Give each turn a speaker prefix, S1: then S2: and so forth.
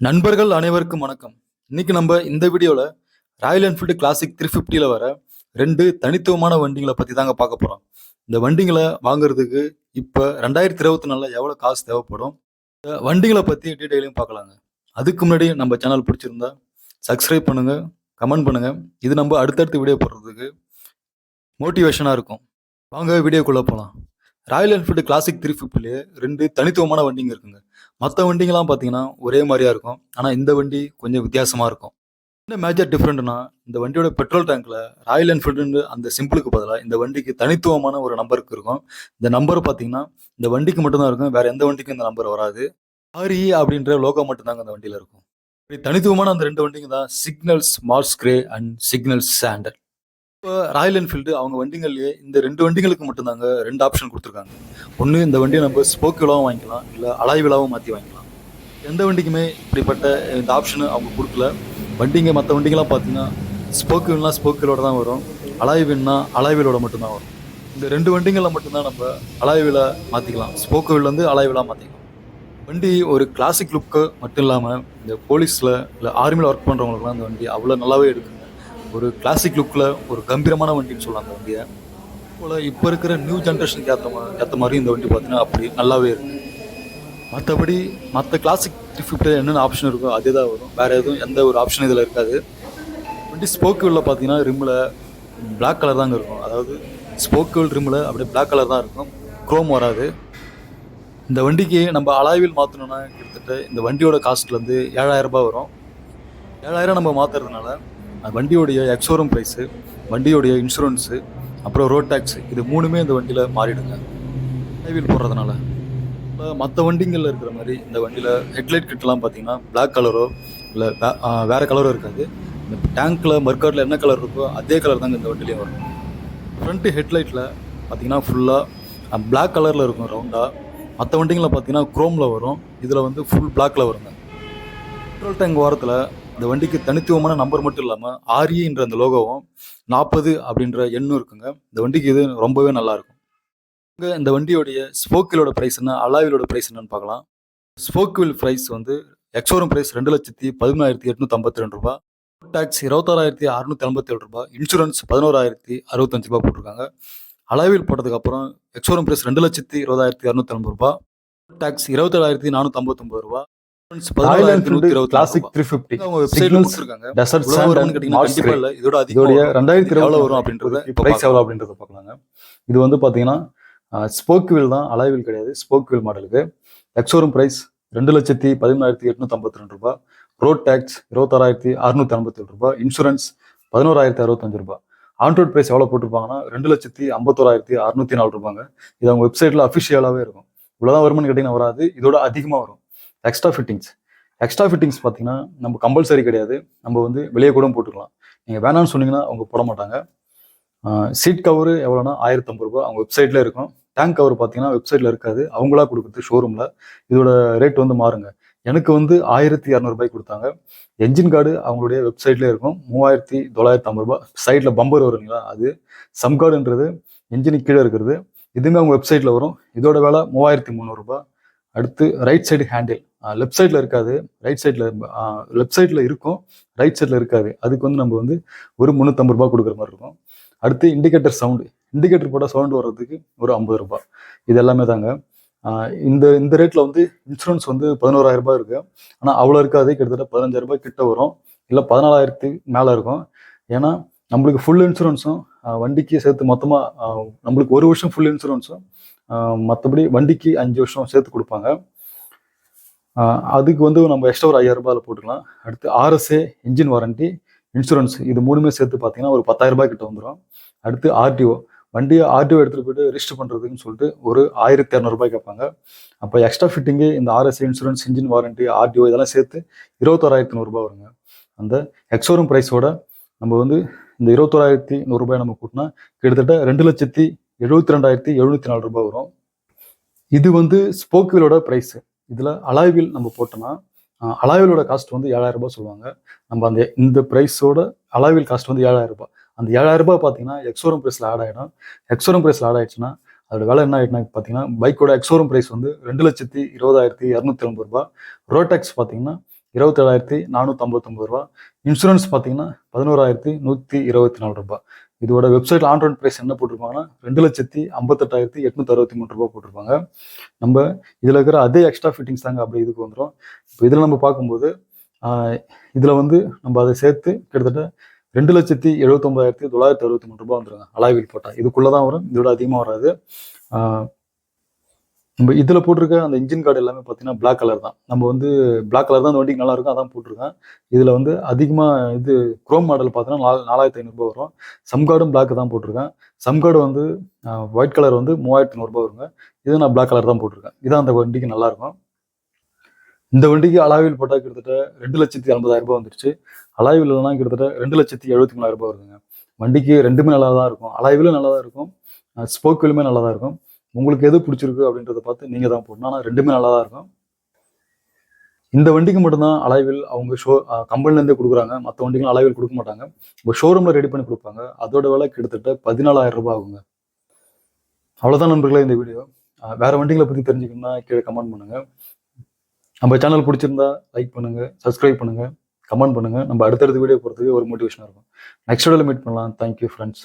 S1: நண்பர்கள் அனைவருக்கும் வணக்கம். இன்னைக்கு நம்ம இந்த வீடியோவில் ராயல் என்ஃபீல்டு கிளாசிக் த்ரீ ஃபிஃப்டியில் வர ரெண்டு தனித்துவமான வண்டிங்களை பற்றி தாங்க பார்க்க போகிறோம் இந்த வண்டிங்களை வாங்குறதுக்கு இப்போ ரெண்டாயிரத்தி இருபத்தி நாலில் எவ்வளோ காசு தேவைப்படும்? இந்த வண்டிகளை பற்றி டீட்டெயிலையும் பார்க்கலாங்க. அதுக்கு முன்னாடி நம்ம சேனல் பிடிச்சிருந்தா சப்ஸ்கிரைப் பண்ணுங்கள் கமெண்ட் பண்ணுங்கள் இது நம்ம அடுத்தடுத்த வீடியோ போடுறதுக்கு மோட்டிவேஷனாக இருக்கும். வாங்க வீடியோக்குள்ளே போகலாம் ராயல் என்ஃபீல்டு கிளாசிக் த்ரீ ஃபிஃப்டிலே ரெண்டு தனித்துவமான வண்டிங்க இருக்குங்க. மற்ற வண்டிங்கெல்லாம் பார்த்தீங்கன்னா ஒரே மாதிரியா இருக்கும். ஆனால் இந்த வண்டி கொஞ்சம் வித்தியாசமாக இருக்கும். என்ன மேஜர் டிஃப்ரெண்ட்னா இந்த வண்டியோட பெட்ரோல் டேங்க்ல ராயல் என்ஃபீல்டு அந்த சிம்பிளுக்கு பதிலாக இந்த வண்டிக்கு தனித்துவமான ஒரு நம்பருக்கு இருக்கும். இந்த நம்பர் பார்த்தீங்கன்னா இந்த வண்டிக்கு மட்டும்தான் இருக்கும். வேற எந்த வண்டிக்கும் இந்த நம்பர் வராது. ஆரி அப்படின்ற லோகோ மட்டும்தாங்க அந்த வண்டியில் இருக்கும். இப்படி தனித்துவமான அந்த ரெண்டு வண்டிங்க தான் signals marsh grey and signals sandal இப்போ ராயல் என்ஃபீல்டு அவங்க வண்டிகள்லயே இந்த ரெண்டு வண்டிகளுக்கு மட்டும்தாங்க ரெண்டு ஆப்ஷன் கொடுத்துருக்காங்க. ஒன்று இந்த வண்டியை நம்ம ஸ்போக் விழாவும் வாங்கிக்கலாம் இல்லை அலாய் விழாவும் மாற்றி வாங்கிக்கலாம். எந்த வண்டிக்குமே இப்படிப்பட்ட இந்த ஆப்ஷனு அவங்க கொடுக்கல. வண்டிங்க மற்ற வண்டிங்கெல்லாம் பார்த்தீங்கன்னா ஸ்போக்கு வீல்னா ஸ்போக்கிலோட தான் வரும். அலாய் வீல்னா அலாய் வீலோட மட்டும்தான் வரும். இந்த ரெண்டு வண்டிங்களில் மட்டும்தான் நம்ம அலாய் வீலை மாற்றிக்கலாம் ஸ்போக் வீல்லேருந்து அலாய் வீலாக மாற்றிக்கலாம் வண்டி ஒரு கிளாசிக் லுக்கு மட்டும் இல்லாமல் இந்த போலீஸில் இல்லை ஆர்மியில் ஒர்க் பண்ணுறவங்களுக்குலாம் இந்த வண்டி அவ்வளோ நல்லாவே எடுக்குங்க ஒரு கிளாசிக் லுக்கில் ஒரு கம்பீரமான வண்டின்னு சொல்லலாம் அந்த வண்டியை. போல் இப்போ இருக்கிற நியூ ஜென்ரேஷனுக்கு ஏற்ற மாதிரி ஏற்ற மாதிரி இந்த வண்டி பார்த்தீங்கன்னா அப்படி நல்லாவே இருக்கு. மற்றபடி மற்ற கிளாசிக் ஃபிஃப்டியில் என்னென்ன ஆப்ஷன் இருக்கோ அதே தான் வரும். வேறு எதுவும் எந்த ஒரு ஆப்ஷன் இதில் இருக்காது. வண்டி ஸ்போக் பார்த்தீங்கன்னா ரிம்மில் பிளாக் கலர் தாங்க இருக்கும். அதாவது ஸ்போக்கியூல் ரிம்மில் அப்படியே பிளாக் கலர் தான் இருக்கும். குரோம் வராது. இந்த வண்டிக்கு நம்ம அலாய்வில் மாற்றணும்னா கிட்டத்தட்ட இந்த வண்டியோட காஸ்ட்லேருந்து ஏழாயிரம் ரூபாய் வரும். ஏழாயிரம் நம்ம மாற்றுறதுனால வண்டியோடைய எக்ஸோரம் ப்ரைஸு வண்டியோடைய இன்சூரன்ஸு அப்புறம் ரோட் டேக்ஸ் இது மூணுமே இந்த வண்டியில் மாறிடுங்க. அலாய்வில் போடுறதுனால. இப்போ மற்ற வண்டிங்களில் இருக்கிற மாதிரி இந்த வண்டியில் ஹெட்லைட் கிட்டலாம் பார்த்தீங்கன்னா பிளாக் கலரோ இல்லை வேறு கலரோ இருக்காது. இந்த டேங்க்கில் மர்க்கரில் என்ன கலர் இருக்கோ அதே கலர் தாங்க இந்த வண்டிலையும் வரும். ஃப்ரண்ட்டு ஹெட்லைட்டில் பார்த்தீங்கன்னா ஃபுல்லாக பிளாக் கலரில் இருக்கும் ரவுண்டாக மற்ற வண்டிங்களில் பார்த்தீங்கன்னா குரோமில் வரும். இதில் வந்து ஃபுல் பிளாக்கில் வருங்க. பெட்ரோல் டேங்க் ஓரத்தில் இந்த வண்டிக்கு தனித்துவமான நம்பர் மட்டும் இல்லாமல் ஆர்இன்ற அந்த லோகோவும் நாற்பது அப்படின்ற எண்ணும் இருக்குங்க. இந்த வண்டிக்கு இது ரொம்பவே நல்லாயிருக்கும். இங்கே இந்த வண்டியோடைய ஸ்போக்கிலோட ப்ரைஸ் என்ன அலாவிலோட ப்ரைஸ் என்னன்னு பார்க்கலாம். ஸ்போக்கில் ப்ரைஸ் வந்து எக்ஸோரம் ப்ரைஸ் ரெண்டு லட்சத்தி பதிமூணாயிரத்தி எட்நூத்தி ஐம்பத்தி ரெண்டு ரூபா டேக்ஸ் இருபத்தாறாயிரத்தி அறுநூத்தி ஐம்பத்தி ஏழு ரூபாய். இன்சூரன்ஸ் பதினோராயிரத்தி அறுபத்தஞ்சு ரூபா போட்டிருக்காங்க. அலாவில் போட்டதுக்கப்புறம் எக்ஸோரம் ப்ரைஸ் ரெண்டு லட்சத்தி இருபதாயிரத்தி இரநூத்தி ஐம்பது ரூபாய் டேக்ஸ் இருபத்தேழாயிரத்தி நானூற்றி
S2: ஐம்பத்தொம்பது ரூபா கிளாசிக் த்ரீ ஃபிஃப்டி
S1: கொடுத்துருக்காங்க.
S2: டெசர்ட்
S1: இதோட
S2: இதோடைய ரெண்டாயிரத்தி இருபது
S1: வரும் அப்படின்றத
S2: பிரைஸ். எவ்வளோ அப்படின்றத பார்க்கலாங்க. இது வந்து பார்த்தீங்கன்னா ஸ்போக் வீல் தான் அலாய் வீல் கிடையாது. ஸ்போக் வீல் மாடலுக்கு எக்ஸோரூம் பிரைஸ் ரெண்டு லட்சத்தி பதிமூணாயிரத்தி எட்நூத்தி ஐம்பத்தி ரெண்டு ரூபாய். ரோட் டேக்ஸ் இருபத்தாறாயிரத்தி அறுநூத்தி ஐம்பத்தி ஏழு ரூபாய். இன்சூரன்ஸ் பதினோராயிரத்தி அறுபத்தஞ்சு ரூபாய். ஆன்ரோட் பிரைஸ் எவ்வளோ போட்டிருப்பாங்கன்னா ரெண்டு லட்சத்தி ஐம்பத்தோராயிரத்தி அறுநூத்தி நாலு ரூபாங்க இது அவங்க வெப்சைட்ல அஃபிஷியலாகவே இருக்கும். இவ்வளோதான் வருமானு கேட்டிங்கன்னா வராது. இதோட அதிகமாக வரும். எக்ஸ்ட்ரா ஃபிட்டிங்ஸ் எக்ஸ்ட்ரா ஃபிட்டிங்ஸ் பார்த்தீங்கன்னா நம்ம கம்பல்சரி கிடையாது. நம்ம வந்து வெளியே கூட போட்டுக்கலாம். நீங்கள் வேணாம்னு சொன்னீங்கன்னா அவங்க போட மாட்டாங்க. சீட் கவரு எவ்வளோனா ஆயிரத்தி ஐம்பது அவங்க வெப்சைட்ல இருக்கும். டேங்க் கவர் பார்த்தீங்கன்னா வெப்சைட்ல இருக்காது. அவங்களா கொடுக்குறது ஷோரூமில் இதோட ரேட் வந்து மாறுங்க. எனக்கு வந்து ஆயிரத்தி இரநூறுபாய் கொடுத்தாங்க. என்ஜின் கார்டு அவங்களுடைய வெப்சைட்லேயே இருக்கும். மூவாயிரத்தி தொள்ளாயிரத்தி ஐம்பது ரூபாய் சைடில் பம்பர் வருங்களா அது. சம் கார்டுன்றது என்ஜினுக்கு கீழே இருக்கிறது. இதுவுமே அவங்க வெப்சைட்டில் வரும். இதோட விலை மூவாயிரத்தி முந்நூறுரூபா அடுத்து ரைட் சைடு ஹேண்டில் லெஃப்ட் சைடில் இருக்காது. ரைட் சைடில் லெஃப்ட் சைடில் இருக்கும். ரைட் சைடில் இருக்காது. அதுக்கு வந்து நம்ம வந்து ஒரு முந்நூற்றம்பது ரூபா கொடுக்குற மாதிரி இருக்கும். அடுத்து இண்டிகேட்டர் சவுண்டு இண்டிகேட்டர் போட்டால் சவுண்டு வர்றதுக்கு ஒரு ஐம்பது ரூபாய். இது எல்லாமே தாங்க. இந்த இந்த ரேட்டில் வந்து இன்சூரன்ஸ் வந்து பதினோராயிரம் ரூபாய் இருக்கு. ஆனால் அவ்வளோ இருக்காது. கிட்டத்தட்ட பதினஞ்சாயிரம் ரூபாய் கிட்ட வரும். இல்லை பதினாலாயிரத்துக்கு மேலே இருக்கும். ஏன்னா நம்மளுக்கு ஃபுல் இன்சூரன்ஸும் வண்டிக்கு சேர்த்து மொத்தமாக நம்மளுக்கு ஒரு வருஷம் ஃபுல் இன்சூரன்ஸும் மற்றபடி வண்டிக்கு அஞ்சு வருஷம் சேர்த்து கொடுப்பாங்க. அதுக்கு வந்து நம்ம எக்ஸ்ட்ரா ஒரு ஐயாயிரம் ரூபாயில் போட்டுக்கலாம். அடுத்து ஆர்எஸ்ஏ இன்ஜின் வாரண்டி இன்சூரன்ஸ் இது மூணுமே சேர்த்து பார்த்தீங்கன்னா ஒரு பத்தாயிரம் ரூபாய் கிட்ட வந்துடும் அடுத்து ஆர்டிஓ வண்டியை ஆர்டிஓ எடுத்துகிட்டு போயிட்டு ரிஜிஸ்டர் பண்ணுறதுக்குன்னு சொல்லிட்டு ஒரு ஆயிரத்தி இரநூறுபாய் கேட்பாங்க. அப்போ எக்ஸ்ட்ரா ஃபிட்டிங்கு இந்த RSA insurance engine warranty RTO இதெல்லாம் சேர்த்து இருபத்தோராயிரத்தி நூறுரூபா வருங்க. அந்த எக்ஸோரூம் ப்ரைஸோட நம்ம வந்து இந்த இருபத்தோராயிரத்தி நூறுரூபாய் நம்ம கூட்டினா கிட்டத்தட்ட ரெண்டு லட்சத்தி எழுபத்தி ரெண்டாயிரத்தி எழுநூற்றி நாலு ரூபாய் வரும். இது வந்து ஸ்போக்குவிலோட ப்ரைஸு இதில் அலாய்வில் நம்ம போட்டோம்னா அலாய்விலோட காஸ்ட் வந்து ஏழாயிரம் ரூபாய் சொல்லுவாங்க. நம்ம அந்த இந்த ப்ரைஸோட அலாய்வில் காஸ்ட் வந்து ஏழாயிரம் ரூபாய். அந்த ஏழாயிரம் ரூபாய் பார்த்தீங்கன்னா எக்ஸோரம் ப்ரைஸில் ஆட் ஆகிடும் எக்ஸோரம் ப்ரைஸில் ஆட் ஆயிடுச்சுன்னா அதோட விலை என்ன ஆயிடுனா பார்த்தீங்கன்னா பைக்கோட எக்ஸோரம் ப்ரைஸ் வந்து ரெண்டு லட்சத்தி இருபதாயிரத்தி இரநூத்தி எண்பது ரூபாய். ரோடெக்ஸ் பார்த்தீங்கன்னா
S1: இருபத்தேழாயிரத்தி நானூற்றி ஐம்பத்தொம்பது ரூபா இன்சூரன்ஸ் பார்த்தீங்கன்னா பதினோராயிரத்தி நூற்றி இருபத்தி நாலு ரூபாய். இதோட வெப்சைட் ஆண்ட்ராய்ட் ப்ரைஸ் என்ன போட்டிருப்பாங்கன்னா ரெண்டு லட்சத்தி ஐம்பத்தெட்டாயிரத்தி எட்நூத்தி அறுபத்தி மூணு ரூபாய் போட்டிருப்பாங்க. நம்ம இதில் இருக்கிற அதே எக்ஸ்ட்ரா ஃபிட்டிங்ஸ் தாங்க அப்படி இதுக்கு வந்துடும் இப்போ இதில் நம்ம பார்க்கும்போது இதில் வந்து நம்ம அதை சேர்த்து கிட்டத்தட்ட ரெண்டு லட்சத்தி எழுபத்தொம்பதாயிரத்தி தொள்ளாயிரத்தி அறுபத்தி மூணு ரூபாய் வந்துருங்க. அலாய்வில் போட்டால். இதுக்குள்ளே தான் வரும். இதோட அதிகமாக வராது. நம்ம இதில் போட்டிருக்க அந்த இன்ஜின் கார்டு எல்லாமே பார்த்தீங்கன்னா பிளாக் கலர் தான். நம்ம வந்து பிளாக் கலர் தான் அந்த வண்டிக்கு நல்லா இருக்கும் அதான் போட்டிருக்கேன். இதில் வந்து அதிகமாக இது குரோம் மாடல் பார்த்தீங்கன்னா நாலு நாலாயிரத்தி ஐநூறுரூபா வரும். சம் கார்டும் பிளாக் தான் போட்டிருக்கேன். சம் கார்டு வந்து ஒயிட் கலர் வந்து மூவாயிரத்தி நூறுரூபா வருங்க. இது நான் பிளாக் கலர் தான் போட்டிருக்கேன். இதான் அந்த வண்டிக்கு நல்லாயிருக்கும் இந்த வண்டிக்கு அலாவில் போட்டால் கிட்டத்தட்ட ரெண்டு லட்சத்தி ஐம்பதாயிரம் ரூபாய் வந்துருச்சு. அலாவில் கிட்டத்தட்ட ரெண்டு லட்சத்தி எழுபத்தி மூணாயிரம் ரூபாய் வருதுங்க. வண்டிக்கு ரெண்டுமே நல்லா தான் இருக்கும். அலாவிலும் நல்லா தான் இருக்கும். ஸ்போக்கிலுமே நல்லா தான் இருக்கும். உங்களுக்கு எது பிடிச்சிருக்கு அப்படின்றத பார்த்து நீங்கள் தான் போடணும். ஆனால் ரெண்டுமே நல்லா தான் இருக்கும். இந்த வண்டிக்கு மட்டும்தான் அலைவில் அவங்க ஷோ கம்பெனிலேருந்தே கொடுக்குறாங்க. மற்ற வண்டிகளும் அலைவில் கொடுக்க மாட்டாங்க. இப்போ ஷோரூமில் ரெடி பண்ணி கொடுப்பாங்க. அதோட விலை கிட்டத்தட்ட பதினாலாயிரம் ரூபாய் ஆகுங்க. அவ்வளோதான் நண்பர்களே இந்த வீடியோ. வேறு வண்டிகளை பற்றி தெரிஞ்சுக்கணும்னா கீழே கமெண்ட் பண்ணுங்கள் நம்ம சேனல் பிடிச்சிருந்தா லைக் பண்ணுங்கள் சப்ஸ்கிரைப் பண்ணுங்கள் கமெண்ட் பண்ணுங்கள் நம்ம அடுத்தடுத்த வீடியோ போகிறதுக்கு ஒரு மோட்டிவேஷனாக இருக்கும். நெக்ஸ்ட் வீடியோவில் மீட் பண்ணலாம். Thank you friends